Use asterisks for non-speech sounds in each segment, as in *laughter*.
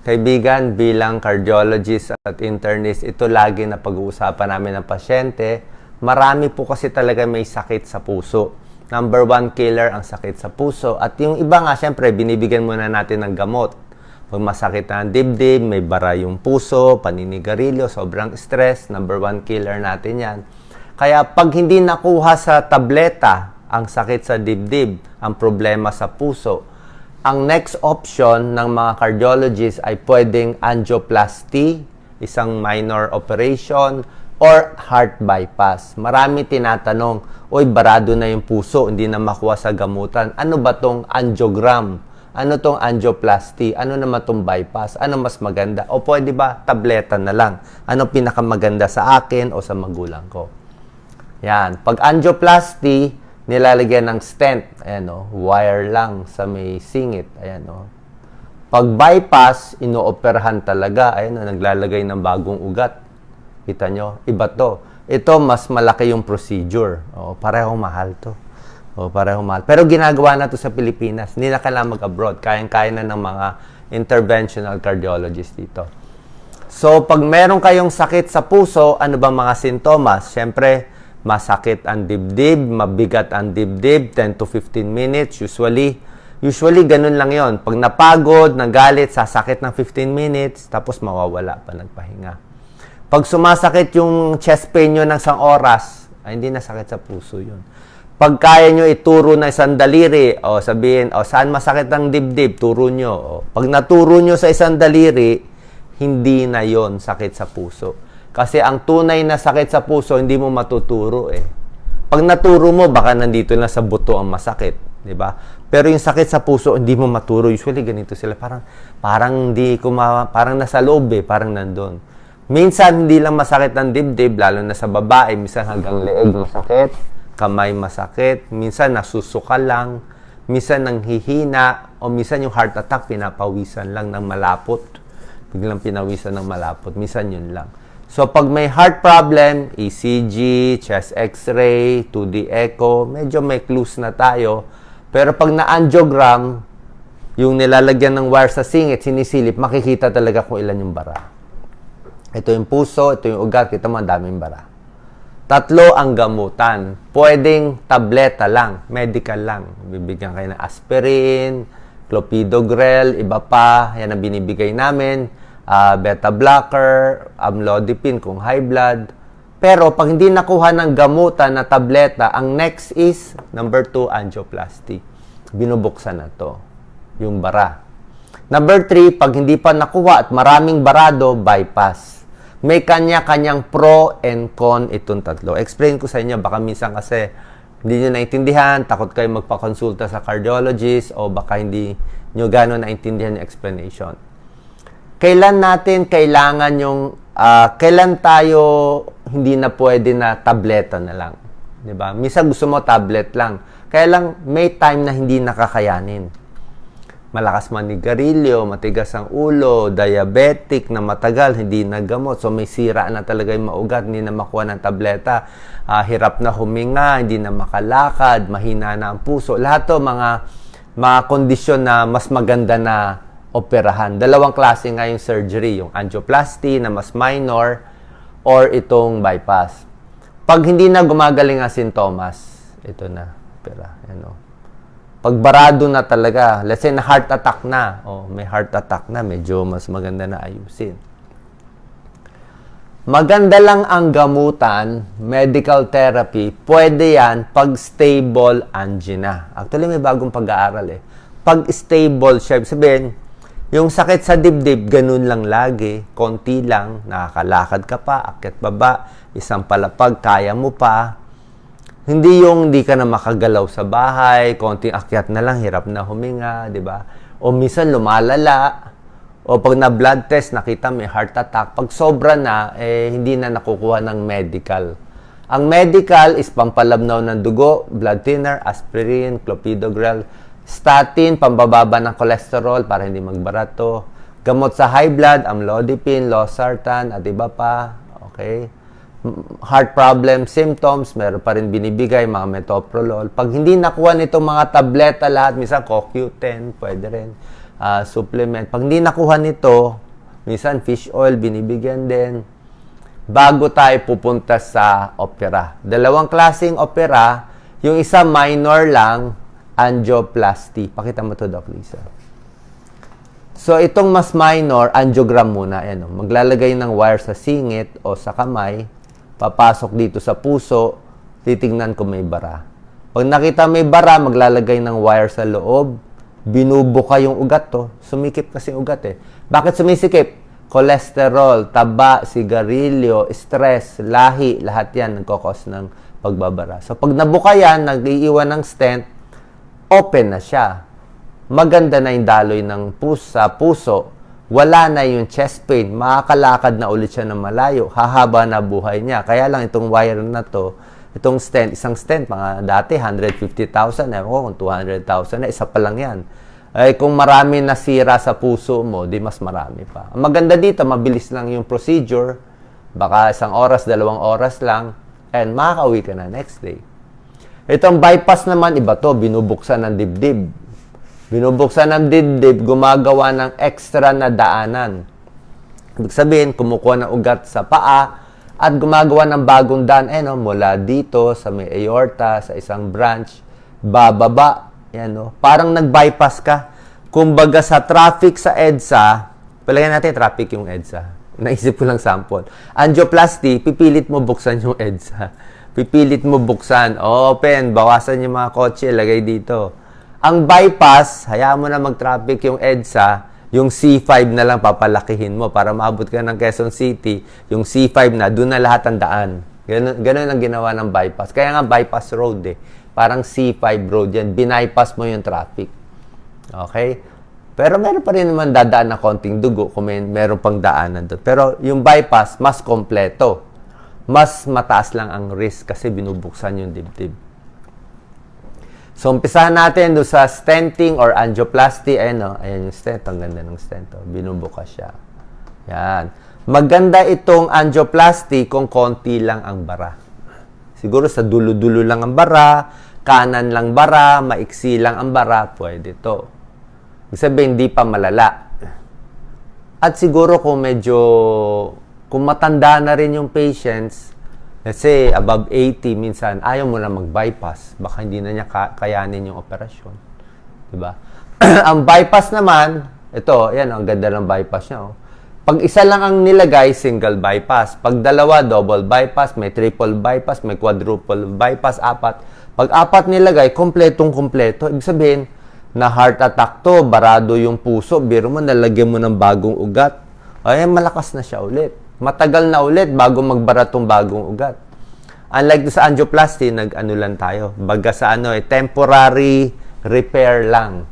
Kaibigan, bilang cardiologist at internist, ito lagi na pag-uusapan namin ng pasyente. Marami po kasi talaga may sakit sa puso. Number one killer ang sakit sa puso. At yung iba nga, syempre, binibigyan muna natin ng gamot. Pag masakit na ang dibdib, may bara yung puso, paninigarilyo, sobrang stress, number one killer natin yan. Kaya pag hindi nakuha sa tableta ang sakit sa dibdib, ang problema sa puso, ang next option ng mga cardiologists ay pwedeng angioplasty, isang minor operation, or heart bypass. Marami tinatanong, oy barado na yung puso, hindi na makuha sa gamutan. Ano ba tong angiogram? Ano tong angioplasty? Ano naman tong bypass? Ano mas maganda? O pwede ba tableta na lang? Ano pinakamaganda sa akin o sa magulang ko? Yan. Pag angioplasty, nilalagyan ng stent. Ayan o, wire lang sa may singit. Ayan o. Pag bypass, inooperahan talaga. Ayan o, naglalagay ng bagong ugat. Kita nyo? Iba to. Ito, mas malaki yung procedure. O, pareho mahal to. O, pareho mahal. Pero ginagawa na to sa Pilipinas. Hindi na kailangan mag-abroad. Kayang-kaya na ng mga interventional cardiologist dito. So, pag meron kayong sakit sa puso, ano ba mga sintomas? Siyempre, masakit ang dibdib, mabigat ang dibdib, 10 to 15 minutes. Usually, usually ganun lang yon. Pag napagod, nagalit, sasakit ng 15 minutes, tapos mawawala pa nagpahinga. Pag sumasakit yung chest pain nyo ng isang oras, ay hindi na sakit sa puso yun. Pag kaya nyo ituro na isang daliri, o sabihin, o saan masakit ang dibdib, turo nyo. O, pag naturo nyo sa isang daliri, hindi na yon sakit sa puso. Kasi ang tunay na sakit sa puso, hindi mo matuturo eh. Pag naturo mo, baka nandito na sa buto ang masakit. di ba? Pero yung sakit sa puso, hindi mo maturo. Usually, ganito sila. Parang, parang hindi ko parang nasa loob eh. Parang nandun. Minsan, hindi lang masakit ang dibdib, lalo na sa babae. Minsan, hanggang leeg masakit, kamay masakit. Minsan, nasusuka lang. Minsan, nanghihina. O minsan, yung heart attack, pinapawisan lang ng malapot. Biglang pinawisan ng malapot. Minsan, yun lang. So, pag may heart problem, ECG, chest x-ray, 2D echo, medyo may clues na tayo. Pero pag na-angiogram, yung nilalagyan ng wire sa singit, sinisilip, makikita talaga kung ilan yung bara. Ito yung puso, ito yung ugat, kita mo, daming bara. Tatlo ang gamutan. Pwedeng tableta lang, medical lang. Bibigyan kayo ng aspirin, clopidogrel, iba pa, yan ang binibigay namin uh, beta blocker, amlodipine kung high blood. Pero pag hindi nakuha ng gamutan na tableta, ang next is number 2 angioplasty. Binubuksan na to, yung bara. Number 3, pag hindi pa nakuha at maraming barado, bypass. May kanya-kanyang pro and con itong tatlo. Explain ko sa inyo, baka minsan kasi hindi nyo naintindihan, takot kayo magpakonsulta sa cardiologist o baka hindi nyo gano'n naintindihan yung explanation kailan natin kailangan yung uh, kailan tayo hindi na pwede na tableta na lang. 'Di ba? Misa gusto mo tablet lang. Kaya lang may time na hindi nakakayanin. Malakas manigarilyo, matigas ang ulo, diabetic na matagal, hindi nagamot. So may sira na talaga yung maugat, hindi na makuha ng tableta. Uh, hirap na huminga, hindi na makalakad, mahina na ang puso. Lahat to mga mga kondisyon na mas maganda na operahan. Dalawang klase nga yung surgery, yung angioplasty na mas minor or itong bypass. Pag hindi na gumagaling ang sintomas, ito na, opera. Ano. Pag barado na talaga, let's say na heart attack na, oh, may heart attack na, medyo mas maganda na ayusin. Maganda lang ang gamutan, medical therapy, pwede yan pag stable angina. Actually, may bagong pag-aaral eh. Pag stable siya, sabihin, yung sakit sa dibdib, ganun lang lagi. Konti lang, nakakalakad ka pa, akyat baba, isang palapag, kaya mo pa. Hindi yung di ka na makagalaw sa bahay, konting akyat na lang, hirap na huminga, di ba? O minsan lumalala, o pag na blood test, nakita may heart attack. Pag sobra na, eh, hindi na nakukuha ng medical. Ang medical is pampalabnaw ng dugo, blood thinner, aspirin, clopidogrel, Statin, pambababa ng cholesterol para hindi magbarato. Gamot sa high blood, amlodipine, losartan, at iba pa. Okay? Heart problem symptoms, meron pa rin binibigay, mga metoprolol. Pag hindi nakuha nitong mga tableta lahat, minsan CoQ10, pwede rin. ah, supplement. Pag hindi nakuha nito, minsan fish oil, binibigyan din. Bago tayo pupunta sa opera. Dalawang klaseng opera. Yung isa minor lang, angioplasty. Pakita mo to, Doc Lisa. So, itong mas minor, angiogram muna. Ayan, oh. Maglalagay ng wire sa singit o sa kamay. Papasok dito sa puso. Titingnan kung may bara. Pag nakita may bara, maglalagay ng wire sa loob. Binubuka yung ugat to. Sumikip kasi ugat eh. Bakit sumisikip? Cholesterol, taba, sigarilyo, stress, lahi, lahat yan nagkakos ng pagbabara. So, pag nabuka yan, nag-iiwan ng stent, open na siya maganda na yung daloy ng puso, sa puso, wala na yung chest pain, makakalakad na ulit siya ng malayo, hahaba na buhay niya. Kaya lang itong wire na to, itong stent, isang stent, mga dati 150,000, ewan ko kung 200,000 na, isa pa lang yan. Ay kung marami nasira sa puso mo, di mas marami pa. Ang maganda dito, mabilis lang yung procedure, baka isang oras, dalawang oras lang, and makakauwi ka na next day. Itong bypass naman, iba to, binubuksan ng dibdib. Binubuksan ng dibdib, gumagawa ng extra na daanan. Ibig sabihin, kumukuha ng ugat sa paa at gumagawa ng bagong daan, eh, no, mula dito sa may aorta, sa isang branch, bababa, yan, no, parang nag-bypass ka. Kumbaga sa traffic sa EDSA, palagyan natin traffic yung EDSA. *laughs* Naisip ko lang sample. Angioplasty, pipilit mo buksan yung EDSA. Pipilit mo buksan. Open, bawasan yung mga kotse, lagay dito. Ang bypass, hayaan mo na mag-traffic yung EDSA, yung C5 na lang papalakihin mo para maabot ka ng Quezon City. Yung C5 na, doon na lahat ang daan. Ganun, ganun ang ginawa ng bypass. Kaya nga bypass road eh. Parang C5 road yan. Binypass mo yung traffic. Okay? Pero meron pa rin naman dadaan na konting dugo kung may, meron pang daanan doon. Pero yung bypass, mas kompleto. Mas mataas lang ang risk kasi binubuksan yung dibdib. So, umpisahan natin doon sa stenting or angioplasty. Ayan, no? Ayan yung stent. Ang ganda ng stent. Oh. Binubuka siya. Yan. Maganda itong angioplasty kung konti lang ang bara. Siguro sa dulo-dulo lang ang bara, kanan lang bara, maiksi lang ang bara, pwede to. Ibig sabihin, hindi pa malala. At siguro kung medyo, kung matanda na rin yung patients, let's say above 80 minsan, ayaw mo na mag-bypass. Baka hindi na niya ka- kayanin yung operasyon. Diba? *clears throat* ang bypass naman, ito, yan, ang ganda ng bypass niya. Oh. Pag isa lang ang nilagay, single bypass. Pag dalawa, double bypass. May triple bypass, may quadruple bypass, apat. Pag apat nilagay, kompletong kompleto. Ibig sabihin, na heart attack to, barado yung puso, biro mo, nalagyan mo ng bagong ugat. Ay, malakas na siya ulit. Matagal na ulit bago magbara tong bagong ugat. Unlike sa angioplasty, nag-ano lang tayo. Baga sa ano eh, temporary repair lang.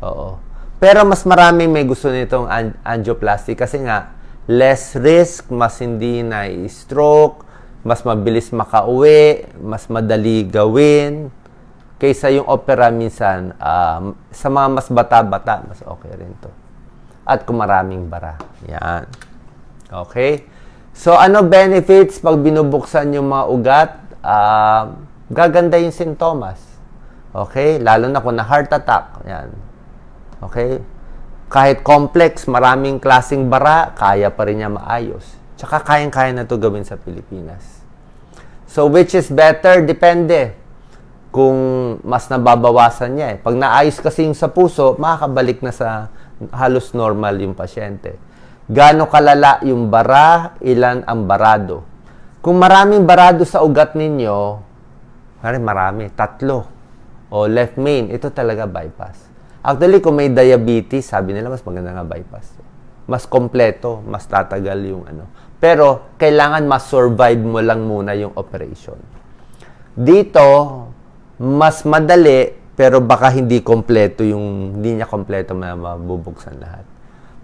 Oo. Pero mas maraming may gusto nitong an- angioplasty kasi nga, less risk, mas hindi na stroke, mas mabilis makauwi, mas madali gawin, kaysa yung opera minsan, um, sa mga mas bata-bata, mas okay rin to. At kung maraming bara. Yan. Okay? So, ano benefits pag binubuksan yung mga ugat? Uh, gaganda yung sintomas. Okay? Lalo na kung na heart attack. Yan. Okay? Kahit complex, maraming klasing bara, kaya pa rin niya maayos. Tsaka kayang-kaya na to gawin sa Pilipinas. So, which is better? Depende kung mas nababawasan niya eh. Pag naayos kasi yung sa puso, makakabalik na sa halos normal yung pasyente. Gaano kalala yung bara, ilan ang barado. Kung maraming barado sa ugat ninyo, pare marami, tatlo. O left main, ito talaga bypass. Actually, kung may diabetes, sabi nila mas maganda nga bypass. Mas kompleto, mas tatagal yung ano. Pero, kailangan mas-survive mo lang muna yung operation. Dito, mas madali, pero baka hindi kompleto yung, hindi niya kompleto na mabubuksan lahat.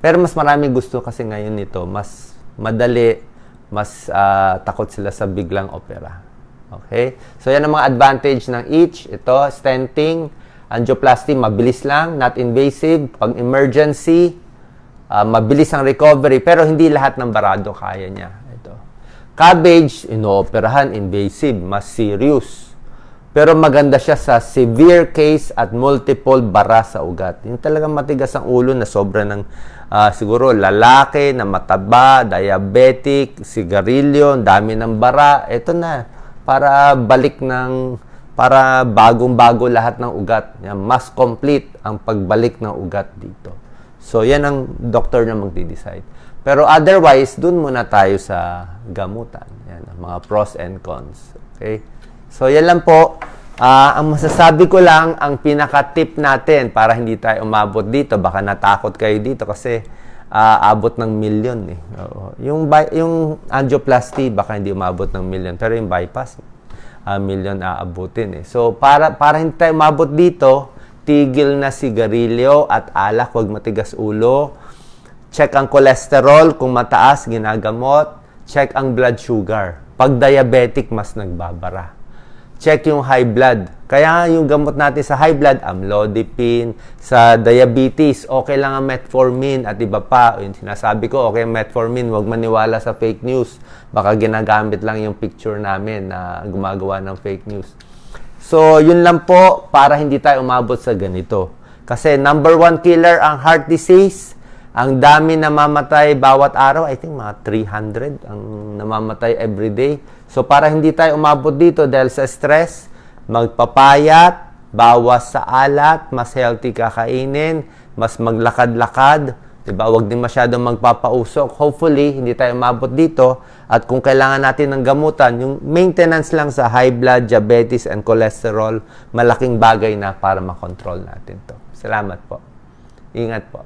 Pero mas marami gusto kasi ngayon nito, mas madali, mas ah, takot sila sa biglang opera. Okay? So, yan ang mga advantage ng each. Ito, stenting, angioplasty, mabilis lang, not invasive. Pag emergency, ah, mabilis ang recovery, pero hindi lahat ng barado kaya niya. Ito. Cabbage, inooperahan, invasive, mas serious. Pero maganda siya sa severe case at multiple bara sa ugat. Yung talagang matigas ang ulo na sobra ng ah, siguro lalaki na mataba, diabetic, sigarilyo, dami ng bara. Ito na, para balik ng, para bagong-bago lahat ng ugat. Yan, mas complete ang pagbalik ng ugat dito. So, yan ang doktor na magde-decide. Pero otherwise, dun muna tayo sa gamutan. Yan, ang mga pros and cons. Okay? So, yan lang po. Ah, ang masasabi ko lang, ang pinaka-tip natin para hindi tayo umabot dito, baka natakot kayo dito kasi ah, abot ng million eh. Oo. Yung, by- yung angioplasty, baka hindi umabot ng million. Pero yung bypass, a million aabutin eh. So, para, para hindi tayo umabot dito, tigil na sigarilyo at alak, huwag matigas ulo. Check ang cholesterol, kung mataas, ginagamot. Check ang blood sugar. Pag diabetic, mas nagbabara. Check yung high blood. Kaya yung gamot natin sa high blood, amlodipine, sa diabetes, okay lang ang metformin at iba pa. Yung sinasabi ko, okay metformin, huwag maniwala sa fake news. Baka ginagamit lang yung picture namin na gumagawa ng fake news. So, yun lang po para hindi tayo umabot sa ganito. Kasi number one killer ang heart disease. Ang dami namamatay bawat araw. I think mga 300 ang namamatay every day. So, para hindi tayo umabot dito dahil sa stress, magpapayat, bawas sa alat, mas healthy kakainin, mas maglakad-lakad, 'di ba? Huwag din masyadong magpapausok. Hopefully, hindi tayo umabot dito at kung kailangan natin ng gamutan, yung maintenance lang sa high blood, diabetes and cholesterol, malaking bagay na para makontrol natin 'to. Salamat po. Ingat po.